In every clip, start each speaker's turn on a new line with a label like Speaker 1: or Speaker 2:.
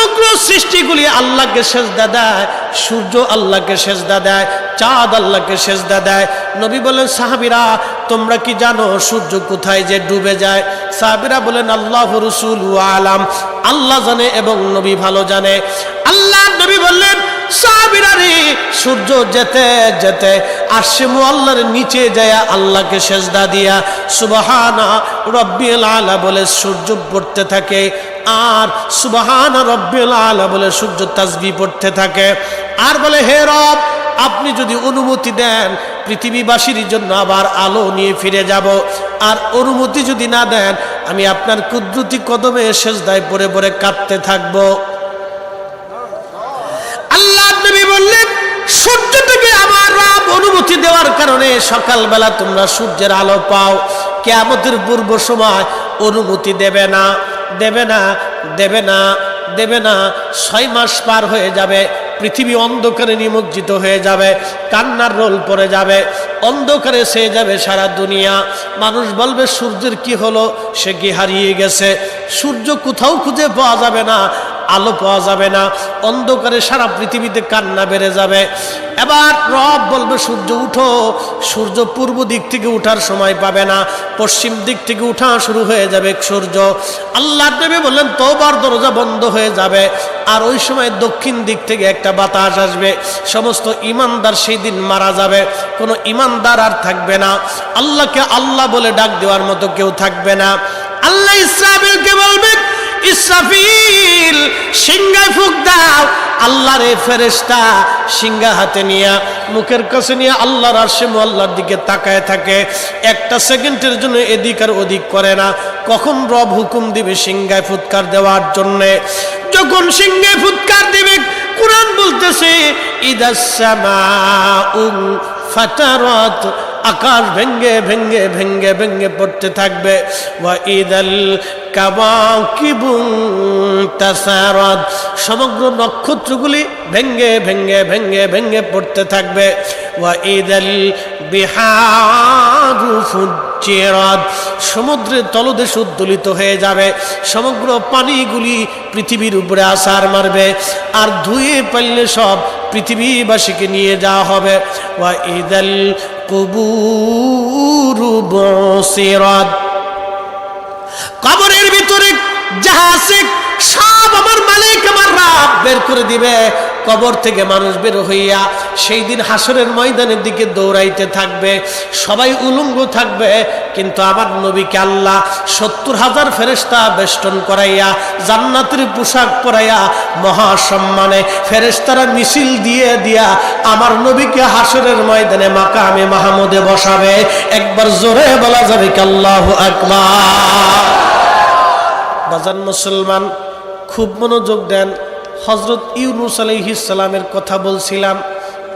Speaker 1: সমগ্র সৃষ্টিগুলি আল্লাহকে সেজদা দেয়, সূর্য আল্লাহকে সেজদা দেয়, চাঁদ আল্লাহকে সেজদা দেয়। নবী বলেন, সাহাবিরা, তোমরা কি জানো সূর্য কোথায় যে ডুবে যায়? সাহাবিরা বলেন, আল্লাহ রসুল আলাম, আল্লাহ জানে এবং নবী ভালো জানে। আল্লাহ নবী বললেন সূর্য যেতে যেতে আসে আল্লাহর নিচে যায় আল্লাহকে সেজদা দিয়া সুবহানা রব্বিল আলা বলে সূর্য পড়তে থাকে আর সুবহান রব্বিল আলা বলে সূর্য তাসবি পড়তে থাকে। আর বলে, হে রব, আপনি যদি অনুমতি দেন, পৃথিবীবাসীর জন্য আবার আলো নিয়ে ফিরে যাব। আর অনুমতি যদি না দেন, আমি আপনার কুদরতি কদমে সেজদায় পড়ে পড়ে কাঁদতে থাকব। অনুমতি দেওয়ার কারণে সকালবেলা তোমরা সূর্যের আলো পাও। কে কেয়ামতের পূর্ব সময় অনুমতি দেবে না দেবে না দেবে না দেবে না। ছয় মাস পার হয়ে যাবে, পৃথিবী অন্ধকারে নিমজ্জিত হয়ে যাবে, কান্নার রোল পড়ে যাবে, অন্ধকারে সে যাবে সারা দুনিয়া। মানুষ বলবে, সূর্যের কি হলো? সে কি হারিয়ে গেছে? সূর্য কোথাও খুঁজে পাওয়া যাবে না। আলো পাওয়া যাবে না। অন্ধকারে সারা পৃথিবীতে কান্না বেড়ে যাবে। এবার রব বলবে, সূর্য উঠো। সূর্য পূর্ব দিক থেকে উঠার সময় পাবে না। পশ্চিম দিক থেকে উঠা শুরু হয়ে যাবে সূর্য। আল্লাহ দেবে বললেন, তোবার দরজা বন্ধ হয়ে যাবে। আর ওই সময় দক্ষিণ দিক থেকে একটা বাতাস আসবে। সমস্ত ইমানদার সেই দিন মারা যাবে। কোনো ইমানদার আর থাকবে না। আল্লাহকে আল্লাহ বলে ডাক দেওয়ার মতো কেউ থাকবে না। আল্লাহ ইসরাফিলকে বলবেন ইসরাফিল, সিংহায় ফুক দাও। আল্লাহর এই ফেরেস্তা সিংহা হাতে নিয়ে, মুখের কাছে নিয়ে আল্লাহর আরশে আল্লাহর দিকে তাকায় থাকে। একটা সেকেন্ডের জন্য এদিক আর ওদিক করে না। কখন রব হুকুম দিবে সিংহায় ফুৎকার দেওয়ার জন্যে? যখন সিংহায় ফুৎকার দিবে, কোরআন বলতেছে ইদাসমা উং ফাটারত আকাশ ভেঙ্গে ভেঙ্গে ভেঙ্গে ভেঙ্গে পড়তে থাকবে। ওয়া ইদাল কাবাকিবুন তাসারাত। সমগ্র নক্ষত্রগুলি ভেঙ্গে ভেঙ্গে ভেঙ্গে ভেঙ্গে পড়তে থাকবে। ওয়া ইদাল বিহারু ফুজ্জিরাত সমুদ্রের তলদেশ উদ্দোলিত হয়ে যাবে। সমগ্র পানিগুলি পৃথিবীর উপরে আসার মারবে। আর ধুয়ে পারলে সব পৃথিবীবাসীকে নিয়ে যাওয়া হবে। ওয়া ইদাল কুবুরু কবরের ভিতরে আছে সব আমার দিবে। কবর থেকে মানুষ বের হইয়া সেই দিন হাসরের ময়দানের দিকে দৌড়াইতে থাকবে। সবাই থাকবে, কিন্তু নবীকে সত্তর হাজার বেষ্টন করাইয়া, জান্নাতের পোশাক পরাইয়া মহাসম্মানে ফেরেস্তারা মিছিল দিয়ে দিয়া আমার নবীকে হাসরের ময়দানে মাকামে মাহমুদে বসাবে। একবার জোরে বলা যাবে কি আল্লাহ আকবার। বাজান মুসলমান খুব মনোযোগ দেন। হজরত ইউনুস আলহিসালামের কথা বলছিলাম।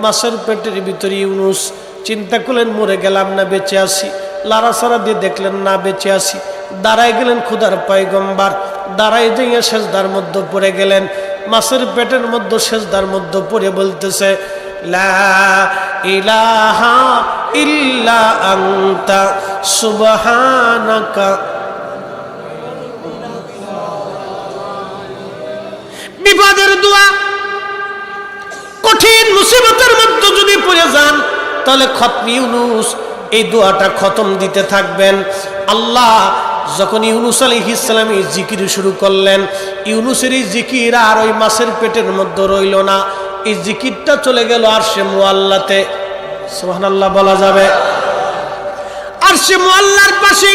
Speaker 1: মাছের পেটের ভিতরে ইউনুস, চিন্তা করলেন, মরে গেলাম না, বেঁচে আসি লাড়াছাড়া দিয়ে দেখলেন, না, বেঁচে আসি দাঁড়ায় গেলেন ক্ষুদার পাইগম্বার দাঁড়ায় যাইয়া সেজদার মধ্যে পড়ে গেলেন। মাছের পেটের মধ্যে সেজদার মধ্যে পড়ে বলতেছে ইলাহা ইল্লা আন্তা, সুবহানাকা বিপদের দোয়া, কঠিন মুসিবতের মধ্যে যদি পড়ে যান, তাহলে খতম ইউনুস, এই দোয়াটা খতম দিতে থাকবেন। আল্লাহ যখন ইউনুস আলী ইসলামী জিকির শুরু করলেন, ইউনুসের এই জিকির আর ওই মাছের পেটের মধ্যে রইল না। এই জিকিরটা চলে গেল আর সে মোয়াল্লাতে সোহান আল্লাহ বলা যাবে। আর সে মোয়াল্লার পাশে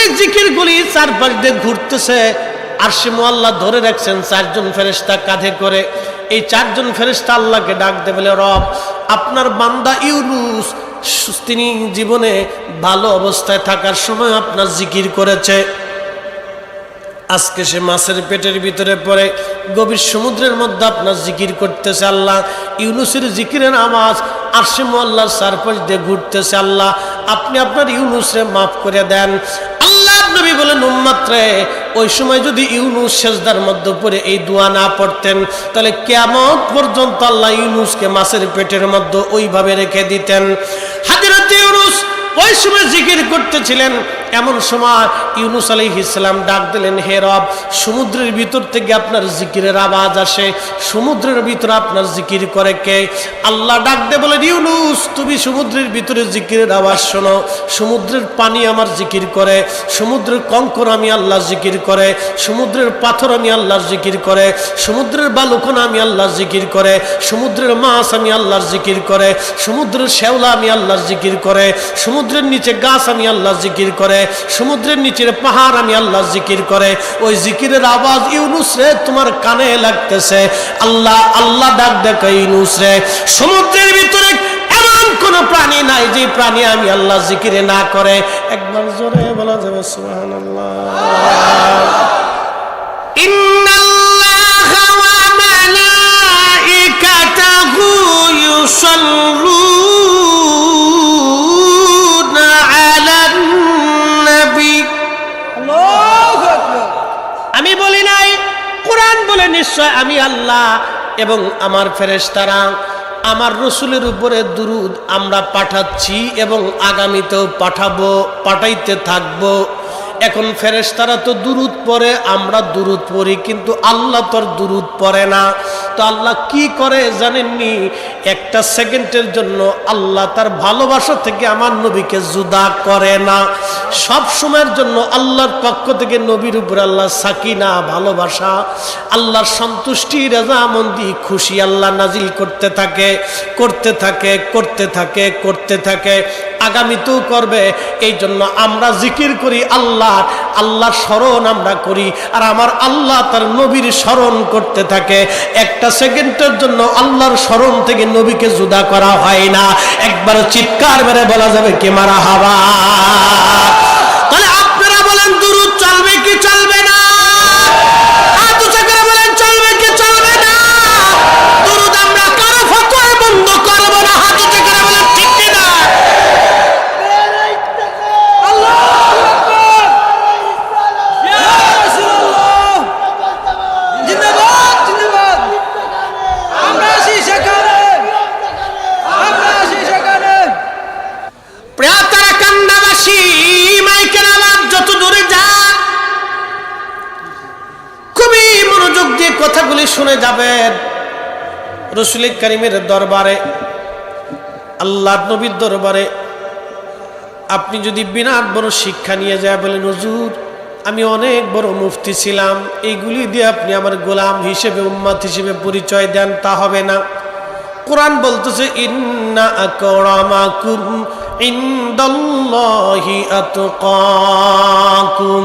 Speaker 1: এই জিকিরগুলি চারপাশ দিয়ে ঘুরতেছে। আর সে মোয়াল্লা ধরে রাখছেন, চারজন ফেরেস্তা কাঁধে করে। এই চারজন ফেরেস্তা আল্লাহকে ডাক দে বলে, রব, আপনার বান্দা ইউনুস তিনি জীবনে ভালো অবস্থায় থাকার সময় আপনার জিকির করেছে। আজকে সে মাছের পেটের ভিতরে পড়ে, গভীর সমুদ্রের মধ্যে আপনার জিকির করতেছে আল্লাহ। ইউনুসের জিকিরের আওয়াজ আর সে মোল্লার চারপাশ দিয়ে ঘুরতেছে আল্লাহ। আপনি আপনার ইউনুসে মাফ করে দেন। আল্লাহ নবী বলেন উম্মাত্রে ওই সময় যদি ইউনুস সেজদার মধ্যে পড়ে এই দোয়া না পড়তেন, তাহলে কেমন পর্যন্ত আল্লাহ ইউনুসকে মাছের পেটের মধ্যে ওইভাবে রেখে দিতেন। হাজিরাতে ইউনুস ওই সময় জিকির করতেছিলেন। এমন সময় ইউনুস আলী ইসলাম ডাক দিলেন, হে রব, সমুদ্রের ভিতর থেকে আপনার জিকিরের আওয়াজ আসে। সমুদ্রের ভিতরে আপনার জিকির করে কে? আল্লাহ ডাক দে বলেন, ইউনুস, তুমি সমুদ্রের ভিতরে জিকিরের আওয়াজ শোনো। সমুদ্রের পানি আমার জিকির করে। সমুদ্রের কঙ্কর আমি আল্লাহ জিকির করে। সমুদ্রের পাথর আমি আল্লাহর জিকির করে। সমুদ্রের বালুকন আমি আল্লাহর জিকির করে। সমুদ্রের মাছ আমি আল্লাহর জিকির করে। সমুদ্রের শ্যাওলা আমি আল্লাহর জিকির করে। সমুদ্রের নিচে গাছ আমি আল্লাহ জিকির করে, সমুদ্রের নিচের পাহাড় আমি আল্লাহর জিকির করে। ওই জিকিরের আওয়াজ ইউনুস রে, তোমার কানে লাগতেছে। আল্লাহ আল্লাহ ডাক দেখো ইউনুস রে। সমুদ্রের ভিতরে এমন কোন প্রাণী নাই যে প্রাণী আমি আল্লাহ জিকিরে না করে। একবার জোরে বলা যাবে, সুবহানাল্লাহ। ইন্নাল্লাহা নিশ্চয় আমি আল্লাহ এবং আমার ফেরেশতারা, আমার রসুলের উপরে দুরুদ আমরা পাঠাচ্ছি এবং আগামীতেও পাঠাবো, পাঠাইতে থাকব। এখন ফেরেশতারা তো দুরুদ পড়ে, আমরা দুরুদ পড়ি, কিন্তু আল্লাহ তোর দুরুদ পড়ে না। তো আল্লাহ কি করে জানেননি? একটা সেকেন্ডের জন্য আল্লাহ তার ভালোবাসা থেকে আমার নবীকে জুদা করে না। সব সময়ের জন্য আল্লাহর পক্ষ থেকে নবীর উপর আল্লাহ সাকিনা, ভালোবাসা, আল্লাহর সন্তুষ্টি, রেজামন্দি, খুশি আল্লাহ নাজিল করতে থাকে করতে থাকে করতে থাকে করতে থাকে। আগামীতেও করবে। এই জন্য আমরা জিকির করি আল্লাহ আল্লাহ স্মরণ আমরা করি। আর আমার আল্লাহ তার নবীর স্মরণ করতে থাকে। একটা সেকেন্ডের জন্য আল্লাহর স্মরণ থেকে নবীকে জুদা করা হয় না। একবার চিৎকার মেরে বলা যাবে, কে মারা হাওয়া রসুল করিমের দরবারে আল্লাহ নবীর দরবারে আপনি যদি বিরাট বড় শিক্ষা নিয়ে যায় বলেন, হুজুর, আমি অনেক বড় মুফতি ছিলাম, এইগুলি দিয়ে আপনি আমার গোলাম হিসেবে, উম্মাত হিসেবে পরিচয় দেন, তা হবে না। কোরআন বলতেছে, ইন্না ইনদাল্লাহি আতকাকুম।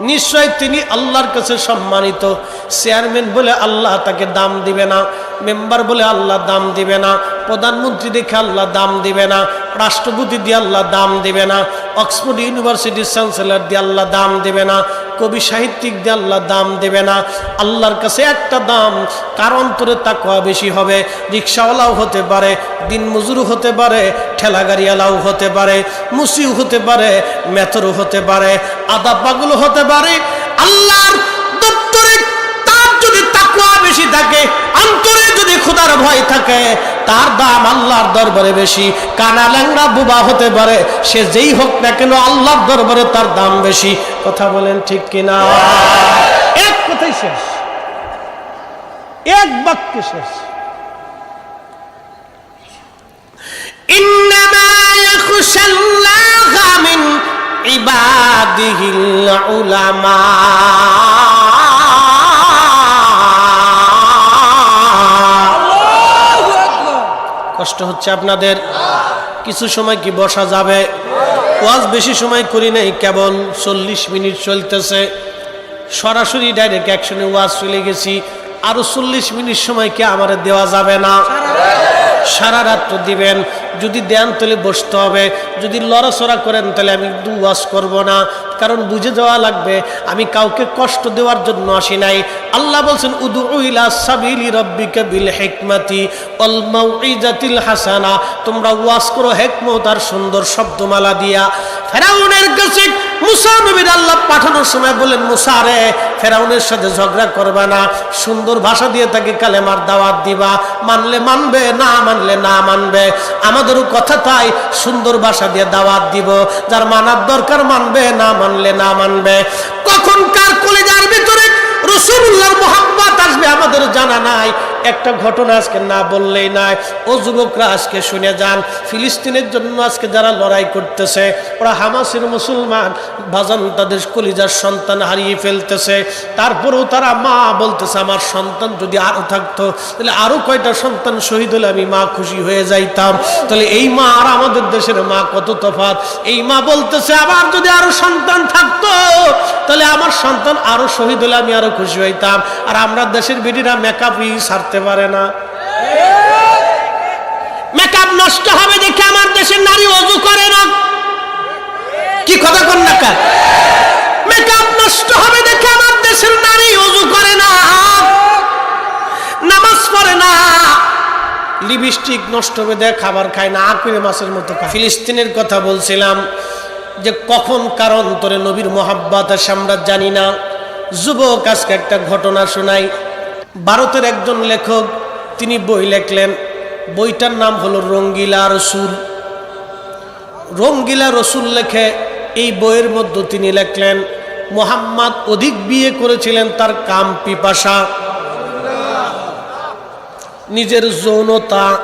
Speaker 1: নিশ্চয় তিনি আল্লাহর কাছে সম্মানিত। চেয়ারম্যান বলে আল্লাহ তাকে দাম দিবে না, মেম্বার বলে আল্লাহ দাম দিবে না, প্রধানমন্ত্রী দেখে আল্লাহ দাম দিবে না রাষ্ট্রপতি দিয়ে আল্লাহ দাম দেবে না, অক্সফোর্ড ইউনিভার্সিটির চ্যান্সেলর দিয়ে আল্লাহ দাম দেবে না, কবি সাহিত্যিক দিয়ে আল্লাহ দাম দেবে না। আল্লাহর কাছে একটা দাম, কার অন্তরে তাকওয়া বেশি হবে? রিক্সাওয়ালাও হতে পারে দিন মজুর হতে পারে, ঠেলাগাড়িওয়ালাও হতে পারে, মুসিও হতে পারে, মেথরও হতে পারে, আদা পাগল হতে পারে। আল্লাহর দপ্তরে তার যদি তাকওয়া বেশি থাকে, অন্তরে যদি খোদার ভয় থাকে তার দাম আল্লাহর দরবারে বেশি কানা ল্যাংড়া বুবা হতে পারে সে যেই হোক না কেন আল্লাহর দরবারে তার দাম বেশি কথা বলেন ঠিক কিনা এক কথাই শেষ এক বাক্যে শেষ إنما يخشى الله من عباده العلماء কষ্ট হচ্ছে আপনাদের। কিছু সময় কি বসা যাবে? ওয়াজ বেশি সময় করি নাই, কেবল চল্লিশ মিনিট চলতেছে। সরাসরি ডাইরেক্ট অ্যাকশনে ওয়াজ চলে গেছি। আরও চল্লিশ মিনিট সময় কি আমার দেওয়া যাবে না? সারা রাত্র দিবেন। যদি দেন তাহলে বসতে হবে। যদি লড়াচড়া করেন তাহলে আমি দু ওয়াজ করব না। কারণ বুঝে দেওয়া লাগবে, আমি কাউকে কষ্ট দেওয়ার জন্য আসি নাই। আল্লাহ বলছেন উদু রব্বিকা বিল হিকমাতি হাসানা। তোমরা ওয়াজ করো, হিকমত আর সুন্দর শব্দমালা দিয়া। ফেরাউনের কাছে মুসা নবীর আল্লাহ পাঠানোর সময় বলেন মুসা রে, ফেরাউনের সাথে ঝগড়া করবে না, সুন্দর ভাষা দিয়ে তাকে কালেমার দাওয়াত দিবা। মানলে মানবে, না মানলে না মানবে। আমাদেরও কথা তাই, সুন্দর ভাষা দিয়ে দাওয়াত দিব। যার মানার দরকার মানবে, না মানলে না মানবে? কখন কার কলেজার ভিতরে রসুল্লাহর মোহাম্মত আসবে আমাদের জানা নাই। একটা ঘটনা আজকে না বললেই নাই ও যুবকরা আজকে শুনে যান, ফিলিস্তিনের জন্য আজকে যারা লড়াই করতেছে, ওরা হামাসের মুসলমান, বাজান তাদের কলিজার সন্তান হারিয়ে ফেলতেছে। তারপরেও তারা মা বলতেছে, আমার সন্তান যদি আরও থাকতো, তাহলে আরও কয়টা সন্তান শহীদ হলে আমি মা খুশি হয়ে যাইতাম। তাহলে এই মা আর আমাদের দেশের মা কত তফাৎ? এই মা বলতেছে আবার যদি আরও সন্তান থাকতো, তাহলে আমার সন্তান আরও শহীদ হলে আমি আরও খুশি হইতাম। আর আমরা দেশের বেটিরা মেকআপই পারে না। মেকআপ নষ্ট হবে দেখে আমার দেশের নারী অজু করে না। কি কথা কন না মেকআপ নষ্ট হবে দেখে আমার দেশের নারী অজু করে না। নামাজ পড়ে না। লিপস্টিক নষ্ট হবে দেখ খাবার খায় না। আকুরে মাছের মতো খায়। ফিলিস্তিনের কথা বলছিলাম যে কখন কারণ তোরে নবীর মোহাব্বত আসে আমরা জানি না। যুবক আজকে একটা ঘটনা শোনাই। ভারতের একজন লেখক, তিনি বই লেখলেন। বইটার নাম হলো রঙ্গিলা রসুল। রঙ্গিলা রসুল লেখে এই বইয়ের মধ্যে তিনি লেখলেন, মোহাম্মদ অধিক বিয়ে করেছিলেন তার কাম পিপাসা। নিজের যৌনতা,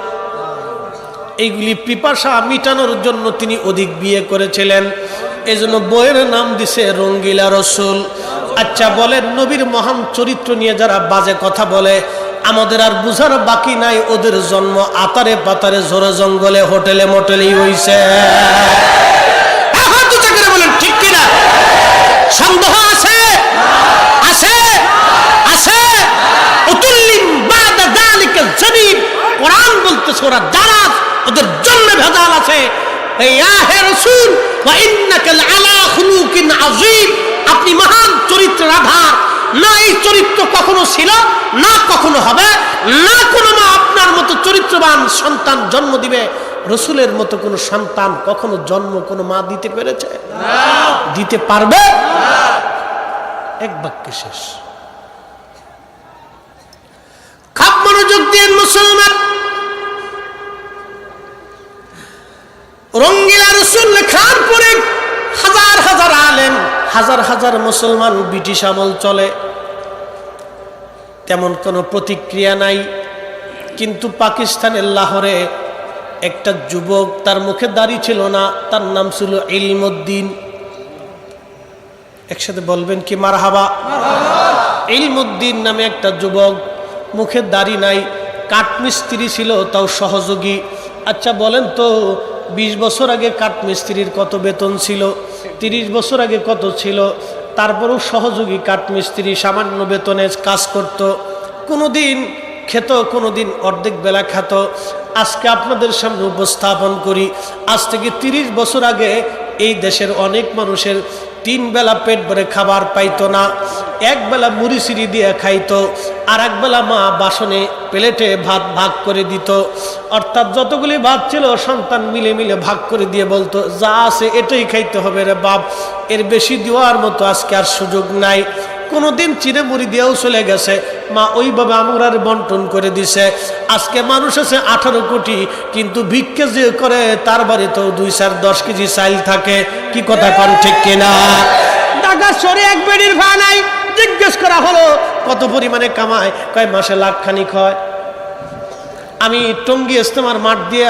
Speaker 1: এইগুলি পিপাসা মিটানোর জন্য তিনি অধিক বিয়ে করেছিলেন। এই জন্য বইয়ের নাম দিছে রঙ্গিলা রসুল। আচ্ছা বলেন, নবীর মহান চরিত্র নিয়ে যারা বাজে কথা বলে, আমাদের আর বুঝার বাকি নাই, ওদের জন্ম আতারে পাতারে ঝোরে জঙ্গলে, হোটেলে মোটেলেই হইছে। আছে? আছে? আছে? ওদের ভেজাল আছে। আযীম। আপনি মহান চরিত্রের আধার না এই চরিত্র কখনো ছিল, না কখনো হবে, না কোনো মা আপনার মতো চরিত্রবান সন্তান জন্ম দিবে। রসুলের মতো কোনো সন্তান কখনো জন্ম কোনো মা দিতে পেরেছে? দিতে পারবে? এক বাক্যে শেষ। খাপ মনোযোগ দিয়ে মুসলমান, রঙ্গিলা রসুল লেখার পরে হাজার হাজার আলেম হাজার হাজার মুসলমান ব্রিটিশ আমল চলে, তেমন কোনো প্রতিক্রিয়া নাই। কিন্তু পাকিস্তানের লাহোরে একটা যুবক তার মুখে দাড়ি ছিল না, তার নাম ছিল ইলমুদ্দিন। একসাথে বলবেন কি মারহাবা? ইলমুদ্দিন নামে একটা যুবক, মুখে দাড়ি নাই, কাঠমিস্ত্রি ছিল, তাও সহযোগী। আচ্ছা বলেন তো, বিশ বছর আগে কাঠমিস্ত্রির কত বেতন ছিল? তিরিশ বছর আগে কত ছিল? তারপরেও সহযোগী কাঠমিস্ত্রি সামান্য বেতনে কাজ করত। কোনো দিন খেত কোনো দিন অর্ধেক বেলা খেত। আজকে আপনাদের সামনে উপস্থাপন করি। আজ থেকে তিরিশ বছর আগে এই দেশের অনেক মানুষের তিন বেলা পেট ভরে খাবার পাইতো না, এক বেলা মুড়ি সিঁড়ি দিয়ে খাইতো আর এক বেলা মা বাসনে প্লেটে ভাত ভাগ করে দিত। অর্থাৎ যতগুলি ভাত ছিল, সন্তান মিলে মিলে ভাগ করে দিয়ে বলতো, যা আছে এটাই খাইতে হবে রে বাপ, এর বেশি দেওয়ার মতো আজকে আর সুযোগ নাই। কোনোদিন চিনে মুড়ি দিয়েও চলে গেছে মা ওইভাবে আমরার বন্টন করে দিছে। আজকে মানুষ আছে আঠারো কোটি, কিন্তু ভিক্ষে যে করে, তার বাড়িতেও দুই চার দশ কেজি চাইল থাকে। কি কথা কন ঠিক কিনা? ঢাকা শহরে এক বেডির ভাড়া নাই, জিজ্ঞেস করা হলো, কত পরিমাণে কামায়? কয়, মাসে লাখ খানিক হয়। আমি টঙ্গি ইস্তেমার মাঠ দিয়ে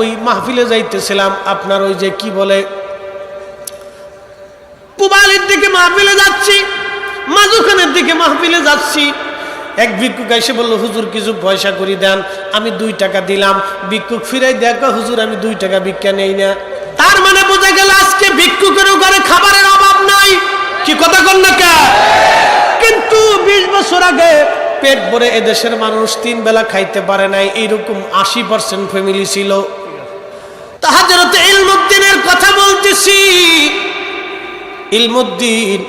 Speaker 1: ওই মাহফিলে যাইতেছিলাম, আপনার ওই যে কি বলে, পুবালির দিকে মাহফিলে যাচ্ছি, মাজুখানের দিকে মাহফিলে যাচ্ছি। এক ভিক্ষুক এসে বলল, হুজুর, কিছু পয়সা করি দেন, আমি দুই টাকা দিলাম। ভিক্ষুক ফিরাই দেখো হুজুর, আমি দুই টাকা ভিক্ষা নেই না। তার মানে বোঝা গেল, আজকে ভিক্ষুকের ঘরে খাবারের অভাব নাই। কি কথা কন কিন্তু বিশ বছর আগে পেট ভরে এদেশের মানুষ তিন বেলা খাইতে পারে নাই এইরকম আশি পার্সেন্ট ফ্যামিলি ছিল। তাহাজরত ইলমুদ্দিনের কথা বলতেছি। ইলমুদ্দিন,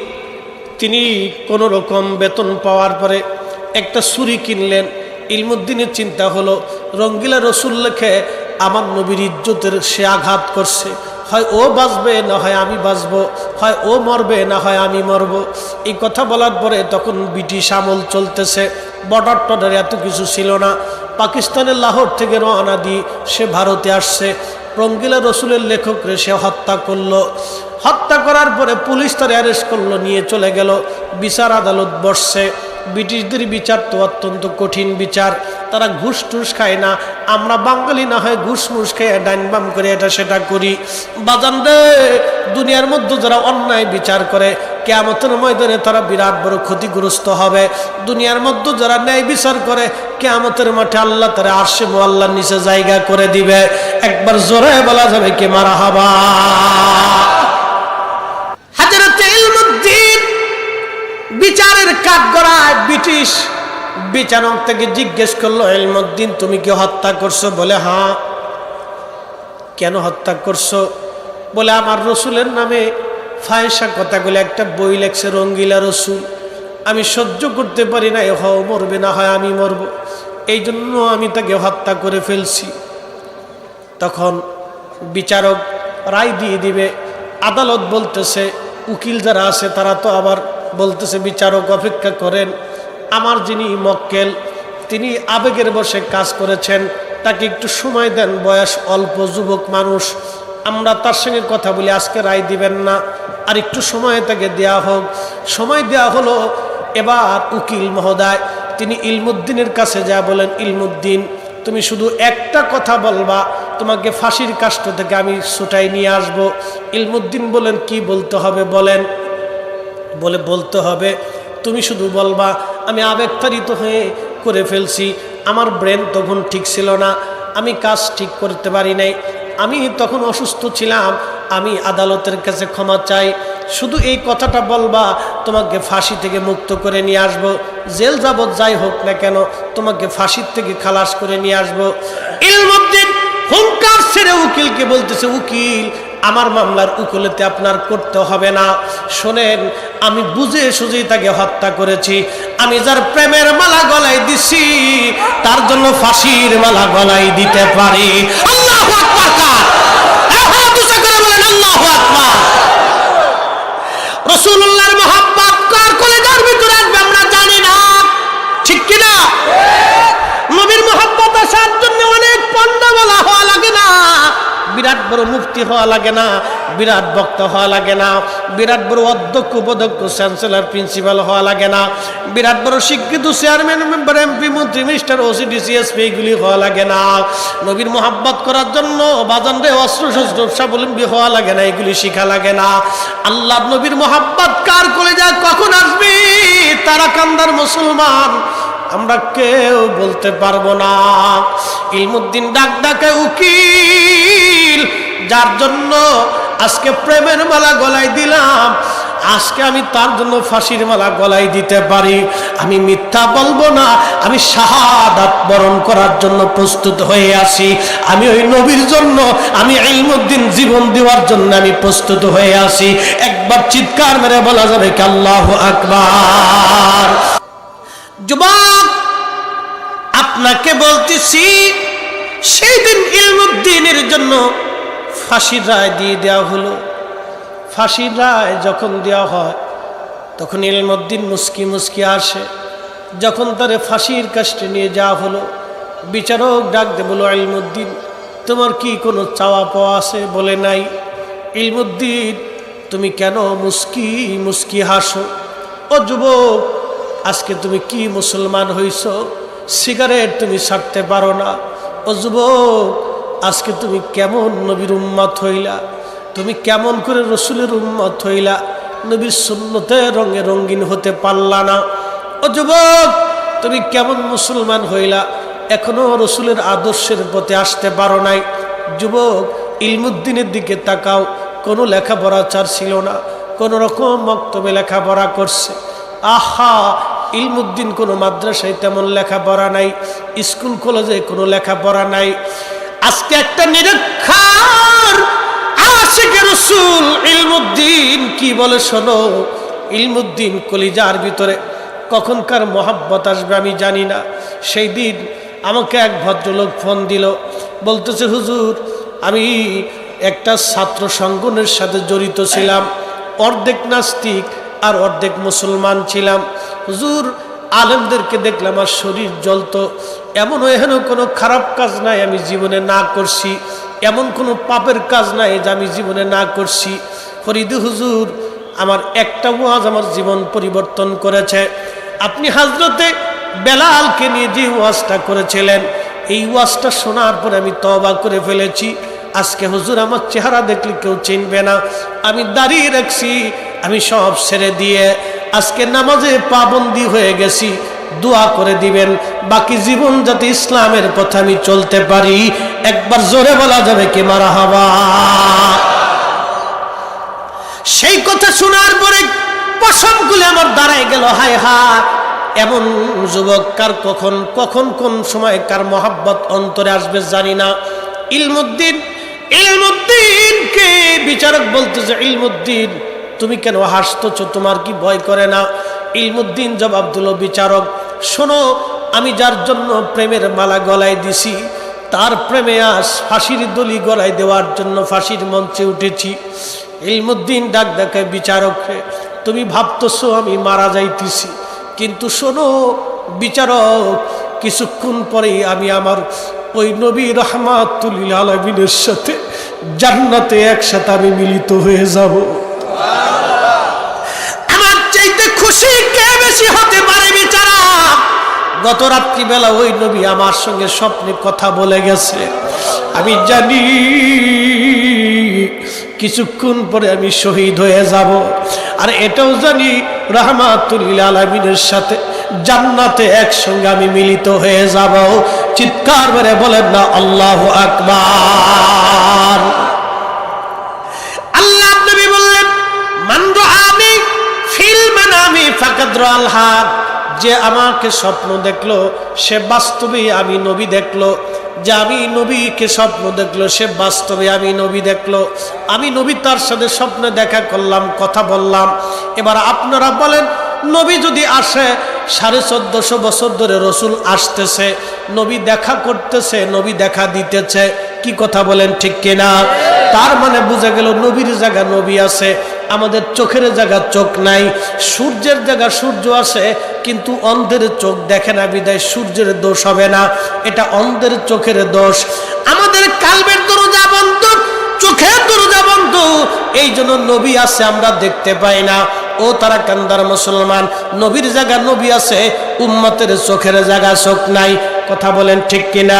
Speaker 1: তিনি কোনো রকম বেতন পাওয়ার পরে একটা ছুরি কিনলেন। ইলমুদ্দিনের চিন্তা হলো, রঙ্গিলা রসুল লেখে আমার নবীর ইজ্জতের সে আঘাত করছে। হয় ও বাঁচবে, না হয় আমি বাঁচব। হয় ও মরবে, না হয় আমি মরব। এই কথা বলার পরে তখন ব্রিটিশ আমল চলতেছে। বর্ডার টর্ডার এত কিছু ছিল না। পাকিস্তানের লাহোর থেকে রওনা দিয়ে সে ভারতে আসছে। রঙ্গিলা রসুলের লেখকরে সে হত্যা করল। হত্যা করার পরে পুলিশ তার অ্যারেস্ট করল, নিয়ে চলে গেল। বিচার আদালত বসছে। ব্রিটিশদের বিচার তো অত্যন্ত কঠিন বিচার। তারা ঘুষ টুস খায় না। আমরা বাঙালি না হয় ঘুষ মুস খেয়ে ডাইন বাম করে এটা সেটা করি। বাজান দুনিয়ার মধ্যে যারা অন্যায় বিচার করে, কেয়ামতের ময়দানে তারা বিরাট বড় ক্ষতিগ্রস্ত হবে। দুনিয়ার মধ্যে যারা ন্যায় বিচার করে, কেয়ামতের মাঠে আল্লাহ তারা আসে আল্লাহর নিচে জায়গা করে দিবে। একবার জোরে বলা যাবে কে মারা হাবা বিচারের কাঠ গড়ায় ব্রিটিশ বিচারক থেকে জিজ্ঞেস করল ইলমুদ্দিন তুমি কি হত্যা করছ? বলে হ্যাঁ। কেন হত্যা করছ? বলে, আমার রসুলের নামে ফায়সা কথাগুলো, একটা বই লেখছে, রঙ্গিলা রসুল। আমি সহ্য করতে পারি না এ হ মরবে, না হয় আমি মরব। এই জন্য আমি তাকে হত্যা করে ফেলছি। তখন বিচারক রায় দিয়ে দিবে, আদালত বলতেছে, উকিল যারা আছে তারা তো আবার বলতেছে, বিচারক অপেক্ষা করেন, আমার যিনি মক্কেল, তিনি আবেগের বসে কাজ করেছেন, তাকে একটু সময় দেন, বয়স অল্প, যুবক মানুষ। আমরা তার সঙ্গে কথা বলি, আজকে রায় দিবেন না, আর একটু সময় তাকে দেয়া হোক। সময় দেয়া হলো, এবার উকিল মহোদয়, তিনি ইলমুদ্দিনের কাছে যা বলেন, ইলমুদ্দিন, তুমি শুধু একটা কথা বলবা, তোমাকে ফাঁসির কাষ্ট থেকে আমি ছুটাই নিয়ে আসব। ইলমুদ্দিন বলেন, কি বলতে হবে বলেন। বলে বলতে হবে, তুমি শুধু বলবা, আমি আবেগতাড়িত হয়ে করে ফেলছি। আমার ব্রেন তখন ঠিক ছিল না, আমি কাজ ঠিক করতে পারি নাই। আমি তখন অসুস্থ ছিলাম, আমি আদালতের কাছে ক্ষমা চাই। শুধু এই কথাটা বলবা, তোমাকে ফাঁসি থেকে মুক্ত করে নিয়ে আসব। জেল যাবৎ যাই হোক না কেন, তোমাকে ফাঁসির থেকে খালাস করে নিয়ে আসব। ইলমুদ্দিন হুঙ্কার ছেড়ে উকিলকে বলতেছে, উকিল আমার মামলার উকুলেতে আপনার করতে হবে না। শোনেন, আমি বুঝে সুঝেই তাকে হত্যা করেছি। আমি যার প্রেমের মালা গলায় দিছি, তার জন্য ফাঁসির মালা গলায় দিতে পারি। আল্লাহু রসুল্লাহর কার? এ হাত উঁচা করে বলেন আল্লাহু আকবার রসুল্লাহর মোহাব্বত কার কলেজার ভিতরে আসবে আমরা জানি না ঠিক কিনা নবীর মোহাব্বত আসার জন্য অনেক পণ্ড বলা হওয়া লাগে না বিরাট বড় মুফতি হওয়া লাগে না, বিরাট বক্তা হওয়া লাগে না, বিরাট বড় অধ্যক্ষ উপধ্যক্ষ, চ্যান্সেলর, প্রিন্সিপাল হওয়া লাগে না, বিরাট বড় শিক্ষিত চেয়ারম্যান, মেম্বার, এমপি, মন্ত্রী, মিনিস্টার ওসি ডিসিএসপি এগুলি হওয়া লাগে না। নবীর মোহাব্বত করার জন্য বাজান রে অস্ত্র, শস্ত্র, স্বাবলম্বী হওয়া লাগে না, এগুলি শিখা লাগে না। আল্লাহ নবীর মোহাব্বত কার করে যায় কখন আসবে? তারা কান্দার মুসলমান, আমরা কেউ বলতে পারব না। ইলমুদ্দিন ডাক ডাকে উকিল যার জন্য আজকে প্রেমের মালা গলায় দিলাম, আজকে আমি তার জন্য ফাঁসির মালা গলায় দিতে পারি। আমি মিথ্যা বলব না, আমি শাহাদাত বরণ করার জন্য প্রস্তুত হয়ে আছি। আমি ওই নবীর জন্য, আমি ইলমুদ্দিন জীবন দেওয়ার জন্য আমি প্রস্তুত হয়ে আছি। একবার চিৎকার মেরে বলা যাবে কি আল্লাহ আকবার। যুবক, আপনাকে বলতেছি সেই দিন ইলমুদ্দিনের জন্য ফাঁসির রায় দিয়ে দেওয়া হলো। ফাঁসির রায় যখন দেওয়া হয়, তখন ইলমুদ্দিন মুস্কি মুস্কি আসে। যখন তারে ফাঁসির কাছে নিয়ে যাওয়া হলো, বিচারক ডাক দে বলো ইলমুদ্দিন তোমার কি কোনো চাওয়া পাওয়া আছে? বলে, নাই। ইলমুদ্দিন তুমি কেন মুস্কি মুস্কি হাসো? ও যুবক, আজকে তুমি কি মুসলমান হইছ? সিগারেট তুমি ছাড়তে পারো না। ও যুবক আজকে তুমি কেমন নবীর উম্মত হইলা? তুমি কেমন করে রসুলের উম্মত হইলা? নবীর শূন্যতে রঙে রঙিন হতে পারলা না। ও যুবক, তুমি কেমন মুসলমান হইলা? এখনও রসুলের আদর্শের পথে আসতে পারো নাই। যুবক, ইলমুদ্দিনের দিকে তাকাও। কোনো লেখাপড়া চার ছিল না। কোনো রকম বক্তব্যে লেখাপড়া করছে। আহা, ইলমুদ্দিন কোনো মাদ্রাসায় তেমন লেখাপড়া নাই। স্কুল কলেজে কোনো লেখাপড়া নাই। আজকে একটা নিরক্ষার আশেখ রসুল ইলমুদ্দিন কি বলে শোনো? ইলমুদ্দিন কলিজার ভিতরে কখনকার মহাব্বত আসবে আমি জানি না। সেই দিন আমাকে এক ভদ্রলোক ফোন দিল, বলতেছে, হুজুর, আমি একটা ছাত্র সংগঠনের সাথে জড়িত ছিলাম। অর্ধেক নাস্তিক আর অর্ধেক মুসলমান ছিলাম। হুজুর আলেমদেরকে দেখলাম আমার শরীর জ্বলতো। এমন এহেন কোনো খারাপ কাজ নাই আমি জীবনে না করছি। এমন কোনো পাপের কাজ নাই যে আমি জীবনে না করছি। ফরিদ হুজুর, আমার একটা ওয়াজ আমার জীবন পরিবর্তন করেছে। আপনি হাজরতে বেলালকে নিয়ে যে ওয়াজটা করেছিলেন, এই ওয়াজটা শোনার পরে আমি তবা করে ফেলেছি। আজকে হুজুর আমার চেহারা দেখলে কেউ চিনবে না। আমি দাঁড়িয়ে রাখছি, আমি সব ছেড়ে দিয়ে আজকে নামাজে পাবন্দি হয়ে গেছি, দোয়া করে দিবেন। বাকি জীবন যাতে ইসলামের পথে আমি চলতে পারি, একবার জোরে বলা যাবে কি মারা হবা। সেই কথা শোনার পরে পশম গুলে আমার দাঁড়ায় গেল, হায় হা এমন যুবক কার কখন কখন কোন সময় কার মহাব্বত অন্তরে আসবে জানি না। ইলমুদ্দিন, ইলমুদ্দিনকে বিচারক বলতেছে, ইলমুদ্দিন তুমি কেন হাসতেছো? তোমার কি ভয় করে না? ইলমুদ্দিন জবাব দিল, বিচারক, শোনো, আমি যার জন্য প্রেমের মালা গলায় দিছি, তার প্রেমে আস ফাঁসির দলি গলায় দেওয়ার জন্য ফাঁসির মঞ্চে উঠেছি। ইলমুদ্দিন ডাক ডাকে বিচারকরে তুমি ভাবতেছো আমি মারা যাইতেছি। কিন্তু শোনো, বিচারক, কিছুক্ষণ পরেই আমি আমার ওই নবী রহমাতুল আলমিনের সাথে জান্নাতে একসাথে আমি মিলিত হয়ে যাব। আমার চাইতে খুশি কে বেশি হতে পারে বিচারক গত রাত্রিবেলা ওই নবী আমার সঙ্গে স্বপ্নে কথা বলে গেছে। আমি জানি কিছুক্ষণ পরে আমি শহীদ হয়ে যাব। আর এটাও জানি রহমাতুল্লিল আলমিনের সাথে জান্নাতে একসঙ্গে আমি মিলিত হয়ে যাব। চিৎকার করে বলেন না, আল্লাহ আকবার। মানামি ফাকাদ যে আমাকে স্বপ্ন দেখল, সে বাস্তবে আমি নবী দেখল, যে আমি নবীকে স্বপ্ন দেখল, সে বাস্তবে আমি নবী দেখল। আমি নবী তার সাথে স্বপ্নে দেখা করলাম, কথা বললাম। এবার আপনারা বলেন, নবী যদি আসে, সাড়ে চোদ্দশো বছর ধরে রসুল আসতেছে, নবী দেখা করতেছে, নবী দেখা দিতেছে, কি কথা বলেন ঠিক কিনা? তার মানে বুঝে গেল, নবীর জায়গা নবী আছে। আমাদের চোখের জায়গা চোখ নাই, সূর্যের জায়গা সূর্য আছে, কিন্তু অন্ধের চোখ দেখে না বিদায়, সূর্যের দোষ হবে না, এটা অন্ধের চোখের দোষ। আমাদের কালবের দরজা বন্ধ, চোখের দরজা বন্ধ এই জন্য নবী আছে আমরা দেখতে পাই না। ও তারা কান্দার মুসলমান, নবীর জায়গা নবী আছে, উম্মতের চোখের জায়গা চোখ নাই, কথা বলেন ঠিক কিনা?